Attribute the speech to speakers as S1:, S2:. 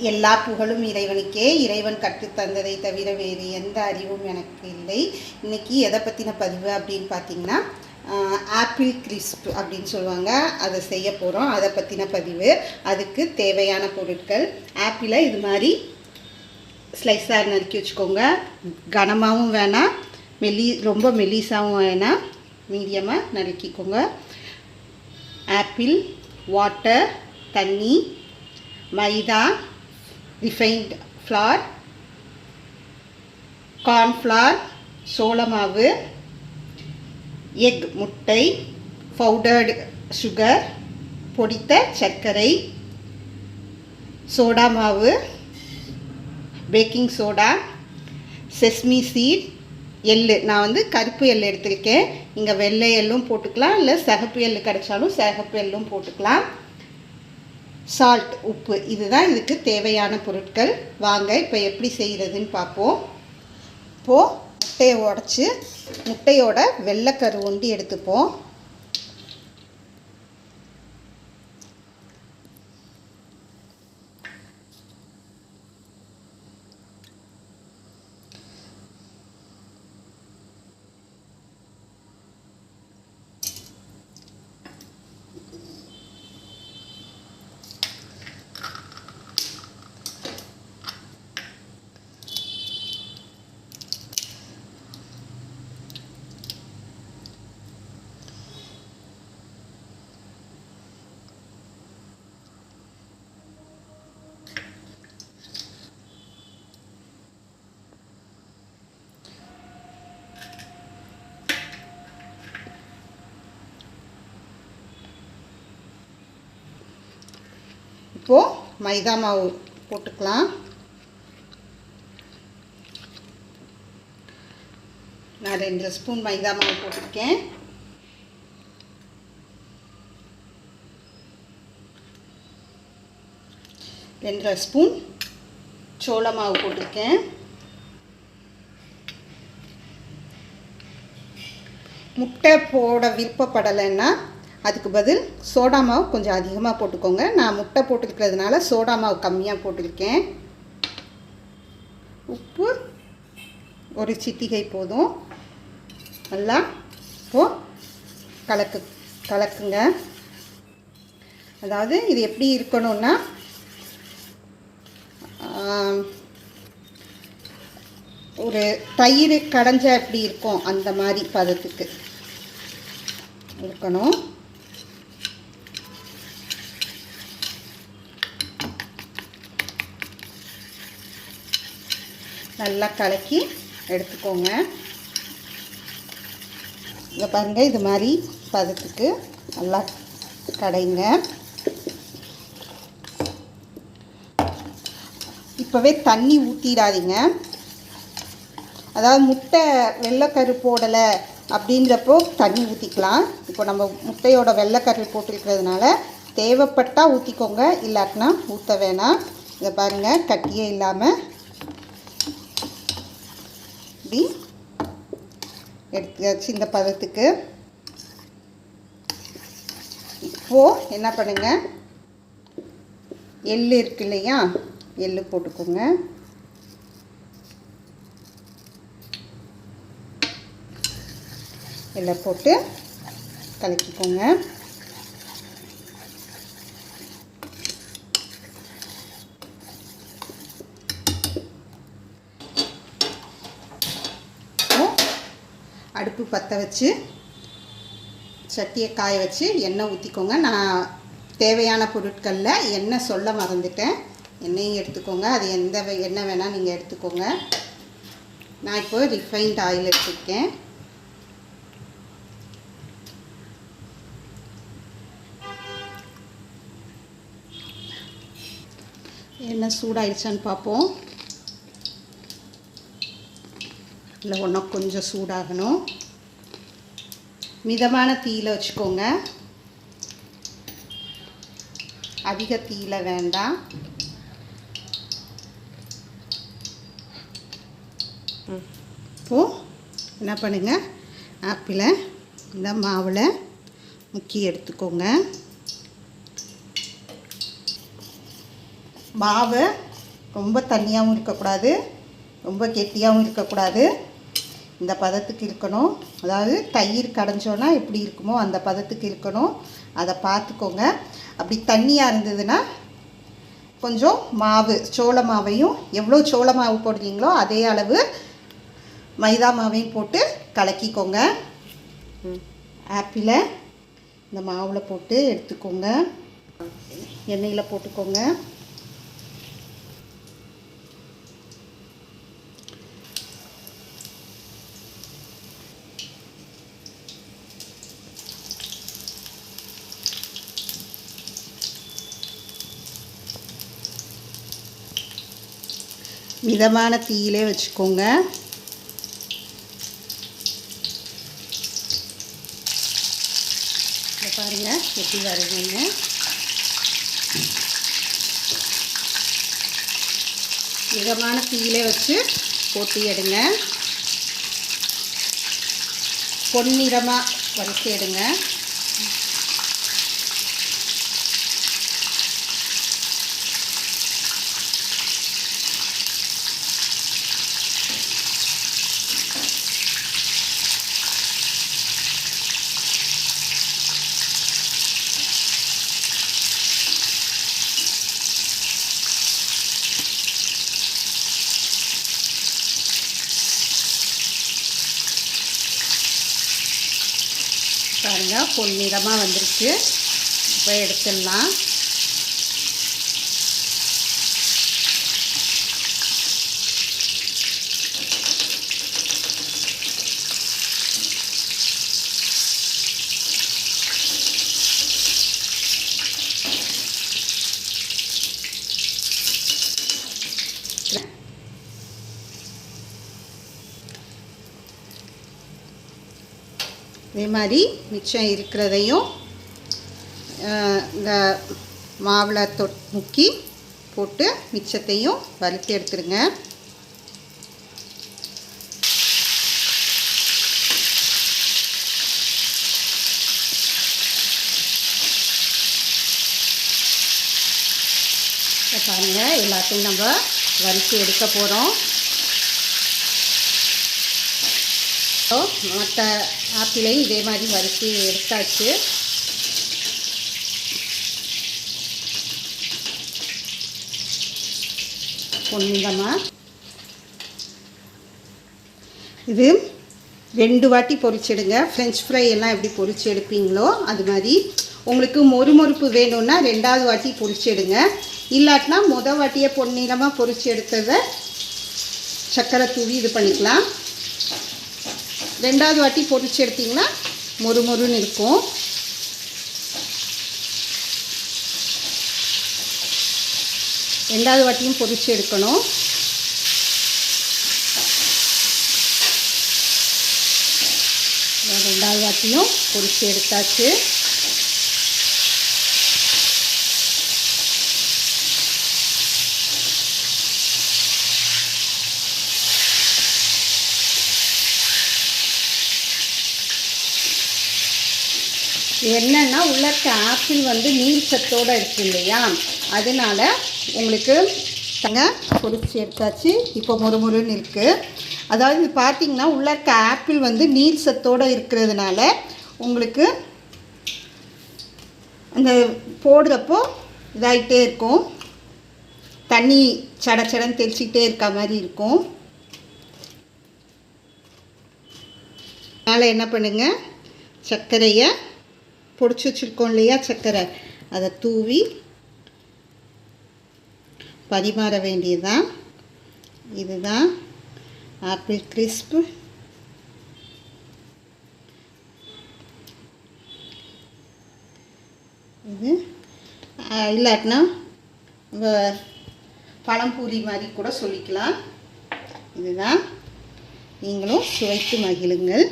S1: எல்லா புகழும் இறைவனுக்கே. இறைவன் கற்றுத்தந்ததை தவிர வேறு எந்த அறிவும் எனக்கு இல்லை. இன்றைக்கி எதை பற்றின பதிவு அப்படின்னு பார்த்தீங்கன்னா ஆப்பிள் கிறிஸ்ப் அப்படின்னு சொல்லுவாங்க. அதை செய்ய போகிறோம் அதை பற்றின பதிவு. அதுக்கு தேவையான பொருட்கள். ஆப்பிளை இது மாதிரி ஸ்லைஸாக நறுக்கி வச்சுக்கோங்க. கனமாகவும் வேணாம் மெல்லி ரொம்ப மெல்லிஸாகவும் வேணாம் மீடியமாக நறுக்கிக்கோங்க. ஆப்பிள் வாட்டர் தண்ணி மைதா ரிஃபைன்ட் ஃப்ளார் கார்ன்ஃப்ளார் சோளமாவு எக் முட்டை பவுடர்டு சுகர் பொடித்த சர்க்கரை சோடா மாவு பேக்கிங் சோடா செஸ்மி சீட் எள்ளு. நான் வந்து கருப்பு எள் எடுத்திருக்கேன். இங்கே வெள்ளை எள்ளும் போட்டுக்கலாம் இல்லை சிகப்பு எள் கிடைச்சாலும் சகப்பு எள்ளும் போட்டுக்கலாம். சால்ட் உப்பு இதுதான் இதுக்கு தேவையான பொருட்கள். வாங்க இப்போ எப்படி செய்கிறதுன்னு பார்ப்போம். இப்போது முட்டையை உடச்சி முட்டையோட வெள்ளைக்கரு ஒண்டி எடுத்துப்போம். இப்போது மைதா மாவு போட்டுக்கலாம். நான் ரெண்டு ஸ்பூன் மைதா மாவு போட்டிருக்கேன். ரெண்டரை ஸ்பூன் சோள மாவு போட்டிருக்கேன். முட்டை போட விருப்பப்படலைன்னா அதுக்கு பதில் சோடா மாவு கொஞ்சம் அதிகமாக போட்டுக்கோங்க. நான் முட்டை போட்டுருக்கிறதுனால சோடா மாவு கம்மியாக போட்டிருக்கேன். உப்பு ஒரு சிட்டிகை போதும். நல்லா இப்போது கலக்கு கலக்குங்க. அதாவது இது எப்படி இருக்கணும்னா ஒரு தயிர் கடைஞ்சா எப்படி இருக்கும்? அந்த மாதிரி பதத்துக்கு இருக்கணும். நல்லா கலக்கி எடுத்துக்கோங்க. இங்கே பாருங்கள் இது மாதிரி பதத்துக்கு நல்லா கடைங்க. இப்போவே தண்ணி ஊற்றிடாதீங்க அதாவது முட்டை வெள்ளைக்கரு போடலை அப்படின்றப்போ தண்ணி ஊற்றிக்கலாம் இப்போ நம்ம முட்டையோட வெள்ளைக்கரு போட்டிருக்கிறதுனால தேவைப்பட்டால் ஊற்றிக்கோங்க இல்லாட்டினா ஊற்ற வேணாம். இதை பாருங்கள் கட்டியே இல்லாமல் ஊற்றி எடுத்து இந்த பதத்துக்கு. இப்போது என்ன பண்ணுங்க? எள் இருக்கு இல்லையா? எள் போட்டுக்கோங்க. எல்லாம் போட்டு கலக்கிக்கோங்க இப்போ அடுப்பு பற்ற வச்சு சட்டியை காய வச்சு எண்ணெய் ஊற்றிக்கோங்க நான் தேவையான பொருட்களில் எண்ணெய் சொல்ல மறந்துட்டேன். எண்ணெயும் எடுத்துக்கோங்க. அது எந்த எண்ணெய் வேணால் நீங்கள் எடுத்துக்கோங்க. நான் இப்போ ரிஃபைன்ட் ஆயில் எடுத்துருக்கேன் எண்ணெய் சூடாயிடுச்சான்னு பார்ப்போம் இல்லை ஒன்றும் கொஞ்சம் சூடாகணும். மிதமான தீயில் வச்சுக்கோங்க. அதிக தீயில் வேண்டாம். இப்போது என்ன பண்ணுங்கள் ஆப்பிளை இந்த மாவில் முக்கி எடுத்துக்கோங்க. மாவை ரொம்ப தண்ணியாகவும் இருக்கக்கூடாது. ரொம்ப கெட்டியாகவும் இருக்கக்கூடாது. இந்த பதத்துக்கு இருக்கணும். அதாவது தயிர் கடைஞ்சோன்னா எப்படி இருக்குமோ அந்த பதத்துக்கு இருக்கணும். அதை பார்த்துக்கோங்க. அப்படி தண்ணியாக இருந்ததுன்னா கொஞ்சம் மாவு சோள மாவையும் எவ்வளோ சோள மாவு போடுறீங்களோ அதே அளவு மைதா மாவையும் போட்டு கலக்கிக்கோங்க. ஆப்பிளை இந்த மாவில் போட்டு எடுத்துக்கோங்க. எண்ணெயில் போட்டுக்கோங்க. மிதமான தீயிலே வச்சுக்கோங்க. பாருங்கள் பாருங்க எப்படி வருதுன்னு. மிதமான தீயிலே வச்சு போட்டி எடுங்க. பொன்னிறமாக வறுத்து எடுங்க. பொன்னிறமாக வந்துருச்சு. இப்போ எடுத்துடலாம். இதே மாதிரி மிச்சம் இருக்கிறதையும் இந்த மாவில் தொட் முக்கி போட்டு மிச்சத்தையும் வறுத்து எடுத்துருங்க. பாருங்கள் எல்லாத்தையும் நம்ம வறுத்து எடுக்க போகிறோம் மற்ற ஆப்பிளையும் இதே மாதிரி வறுத்து எடுத்தாச்சு. பொன்னிறமாக இது ரெண்டு வாட்டி பொரிச்சிடுங்க. ஃப்ரெஞ்ச் ஃப்ரை எல்லாம் எப்படி பொரிச்சு எடுப்பீங்களோ அது மாதிரி. உங்களுக்கு மொறுமொறுப்பு வேணும்னா ரெண்டாவது வாட்டி பொரிச்சிடுங்க. இல்லாட்டினா முத வாட்டியே பொன்னிறமாக பொரிச்சு எடுத்ததை சக்கரை தூவி இது பண்ணிக்கலாம். ரெண்டாவது வாட்டி பொரிச்சு எடுத்திங்கன்னா மொறு மொறுன்னு இருக்கும். ரெண்டாவது வாட்டியும் பொரிச்சு எடுக்கணும். ரெண்டாவது வாட்டியும் பொரிச்சு எடுத்தாச்சு. என்னென்னா உள்ள ஆப்பிள் வந்து நீர் சத்தோடு இருக்கு இல்லையா? அதனால் உங்களுக்கு தங்க பொடிச்சு எடுத்தாச்சு. இப்போ முறுமுறுன்னு இருக்குது அதாவது இது பார்த்தீங்கன்னா உள்ள ஆப்பிள் வந்து நீர் சத்தோடு இருக்கிறதுனால உங்களுக்கு அந்த போடுறப்போ இதாகிட்டே இருக்கும். தண்ணி சட சடன்னு தெளிச்சிக்கிட்டே இருக்க மாதிரி இருக்கும். அதனால் என்ன பண்ணுங்கள் சர்க்கரையை பொடிச்சு வச்சுருக்கோம் இல்லையா சர்க்கரை. அதை தூவி பரிமாற வேண்டியதுதான். இதுதான் ஆப்பிள் கிறிஸ்ப். இது இல்லாட்டினா பழம்பூரி மாதிரி கூட சொல்லிக்கலாம். இதுதான். நீங்களும் சுவைத்து மகிழுங்கள்.